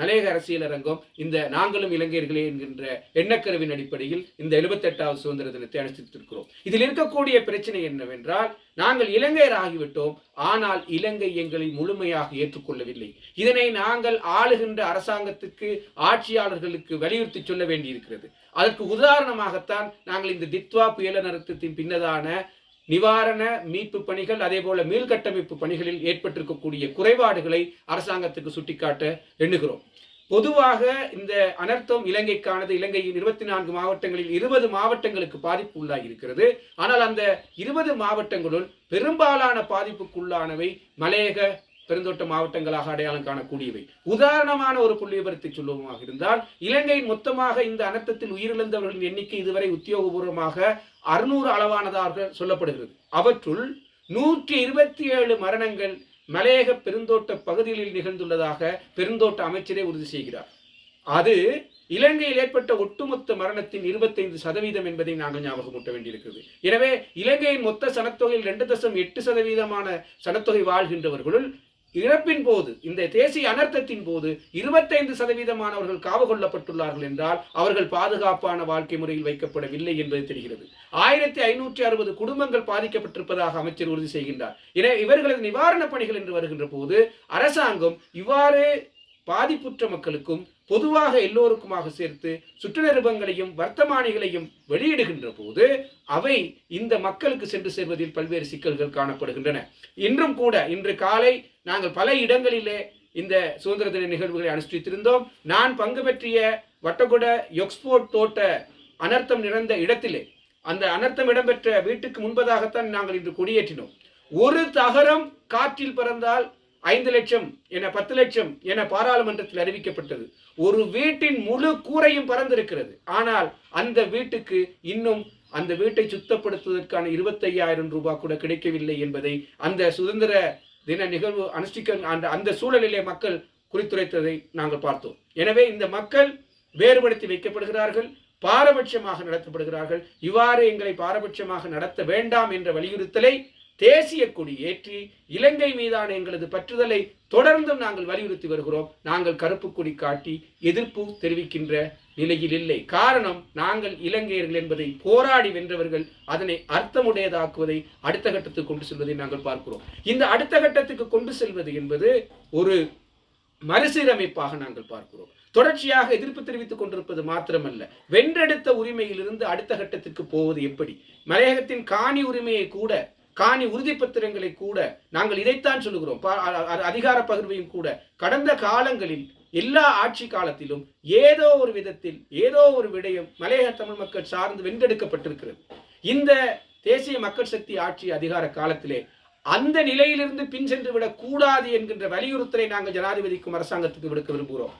மலையக அரசியல் அரங்கம் இந்த நாங்களும் இலங்கையர்களே என்கின்ற எண்ணக்கருவின் அடிப்படையில் இந்த எழுபத்தெட்டாவது சுதந்திர தினத்தை அனுஷ்டித்திருக்கிறோம். இதில் இருக்கக்கூடிய பிரச்சனை என்னவென்றால் நாங்கள் இலங்கையர் ஆகிவிட்டோம் ஆனால் இலங்கை எங்களை முழுமையாக ஏற்றுக்கொள்ளவில்லை. இதனை நாங்கள் ஆளுகின்ற அரசாங்கத்துக்கு ஆட்சியாளர்களுக்கு வலியுறுத்தி சொல்ல வேண்டியிருக்கிறது. அதற்கு உதாரணமாகத்தான் நாங்கள் இந்த தித்வா புயல நிறுத்தத்தின் பின்னதான நிவாரண மீட்பு பணிகள் அதே போல மீள்கட்டமைப்பு பணிகளில் ஏற்பட்டிருக்கக்கூடிய குறைபாடுகளை அரசாங்கத்துக்கு சுட்டிக்காட்ட எண்ணுகிறோம். பொதுவாக இந்த அனர்த்தம் இலங்கைக்கானது இலங்கையின் இருபத்தி நான்கு மாவட்டங்களில் இருபது மாவட்டங்களுக்கு பாதிப்பு உள்ளாகி இருக்கிறது. ஆனால் அந்த இருபது மாவட்டங்களுள் பெரும்பாலான பாதிப்புக்குள்ளானவை மலையக பெருந்தோட்ட மாவட்டங்களாக அடையாளம் காணக்கூடியவை. உதாரணமான ஒரு புள்ளி விவரத்தை இருந்தால் இலங்கையின் மொத்தமாக இந்த அனர்த்தத்தில் உயிரிழந்தவர்களின் எண்ணிக்கை இதுவரை உத்தியோகபூர்வமாக அறுநூறு அளவானதாக சொல்லப்படுகிறது. அவற்றுள் நூற்றி இருபத்தி ஏழு மரணங்கள் மலையக பெருந்தோட்ட பகுதிகளில் நிகழ்ந்துள்ளதாக பெருந்தோட்ட அமைச்சரே உறுதி செய்கிறார். அது இலங்கையில் ஏற்பட்ட ஒட்டுமொத்த மரணத்தின் இருபத்தைந்து சதவீதம் என்பதை நாங்கள் ஞாபகமூட்ட வேண்டியிருக்கிறது. எனவே இலங்கையின் மொத்த சனத்தொகையில் ரெண்டு தசம் எட்டு சதவீதமான சனத்தொகை வாழ்கின்றவர்களுள் இறப்பின் போது இந்த தேசிய அனர்த்தத்தின் போது இருபத்தைந்து சதவீதமானவர்கள் காவு கொள்ளப்பட்டுள்ளார்கள் என்றால் அவர்கள் பாதுகாப்பான வாழ்க்கை முறையில் வைக்கப்படவில்லை என்பது தெரிகிறது. ஆயிரத்தி ஐநூற்றி அறுபது குடும்பங்கள் பாதிக்கப்பட்டிருப்பதாக அமைச்சர் உறுதி செய்கின்றார். என இவர்களது நிவாரணப் பணிகள் என்று வருகின்ற போது அரசாங்கம் இவ்வாறு பாதிப்புற்ற மக்களுக்கும் பொதுவாக எல்லோருக்குமாக சேர்த்து சுற்றுநிருபங்களையும் வர்த்தமானிகளையும் வெளியிடுகின்ற போது அவை இந்த மக்களுக்கு சென்று சேர்வதில் பல்வேறு சிக்கல்கள் காணப்படுகின்றன. இன்றும் கூட இன்று காலை நாங்கள் பல இடங்களிலே இந்த சுதந்திர தின நிகழ்வுகளை அனுஷ்டித்திருந்தோம். நான் பங்கு பெற்றிய வட்டகுட எக்ஸ்போர்ட் தோட்ட அனர்த்தம் நிறைந்த இடத்திலே அந்த அனர்த்தம் இடம்பெற்ற வீட்டுக்கு முன்பதாகத்தான் நாங்கள் இன்று கொடியேற்றினோம். ஒரு தகரம் காற்றில் பறந்தால் ஐந்து லட்சம் என பத்து லட்சம் என பாராளுமன்றத்தில் அறிவிக்கப்பட்டது. ஒரு வீட்டின் முழு கூரையும் பறந்திருக்கிறது. ஆனால் அந்த வீட்டுக்கு இன்னும் அந்த வீட்டை சுத்தப்படுத்துவதற்கான இருபத்தையாயிரம் ரூபாய் கூட கிடைக்கவில்லை என்பதை அந்த சுதந்திர தின நிகழ்வு அனுஷ்டிக்க அந்த அந்த சூழலிலே மக்கள் குறித்துரைத்ததை நாங்கள் பார்த்தோம். எனவே இந்த மக்கள் வேறுபடுத்தி வைக்கப்படுகிறார்கள் பாரபட்சமாக நடத்தப்படுகிறார்கள். இவ்வாறு எங்களை பாரபட்சமாக நடத்த வேண்டாம் என்ற வலியுறுத்தலை தேசிய கொடி ஏற்றி இலங்கை மீதான எங்களது பற்றுதலை தொடர்ந்தும் நாங்கள் வலியுறுத்தி வருகிறோம். நாங்கள் கருப்பு கொடி காட்டி எதிர்ப்பு தெரிவிக்கின்ற நிலையில் இல்லை. காரணம் நாங்கள் இலங்கையர்கள் என்பதை போராடி வென்றவர்கள் அதனை அர்த்தமுடையதாக்குவதை அடுத்த கட்டத்துக்கு கொண்டு செல்வதை நாங்கள் பார்க்கிறோம். இந்த அடுத்த கட்டத்துக்கு கொண்டு செல்வது என்பது ஒரு மறுசீரமைப்பாக நாங்கள் பார்க்கிறோம். தொடர்ச்சியாக எதிர்ப்பு தெரிவித்துக் கொண்டிருப்பது மாத்திரமல்ல. வென்றெடுத்த உரிமையிலிருந்து அடுத்த கட்டத்திற்கு போவது எப்படி? மலையகத்தின் காணி உரிமையை கூட காணி உறுதி பத்திரங்களை கூட நாங்கள் இதைத்தான் சொல்லுகிறோம். அதிகார பகிர்வையும் கூட கடந்த காலங்களில் எல்லா ஆட்சி காலத்திலும் ஏதோ ஒரு விதத்தில் ஏதோ ஒரு விடயம் மலையக தமிழ் மக்கள் சார்ந்து வென்றெடுக்கப்பட்டிருக்கிறது. இந்த தேசிய மக்கள் சக்தி ஆட்சி அதிகார காலத்திலே அந்த நிலையிலிருந்து பின் சென்று விடக்கூடாது என்கின்ற வலியுறுத்தலை நாங்கள் ஜனாதிபதிக்கும் அரசாங்கத்துக்கு விடுக்க விரும்புகிறோம்.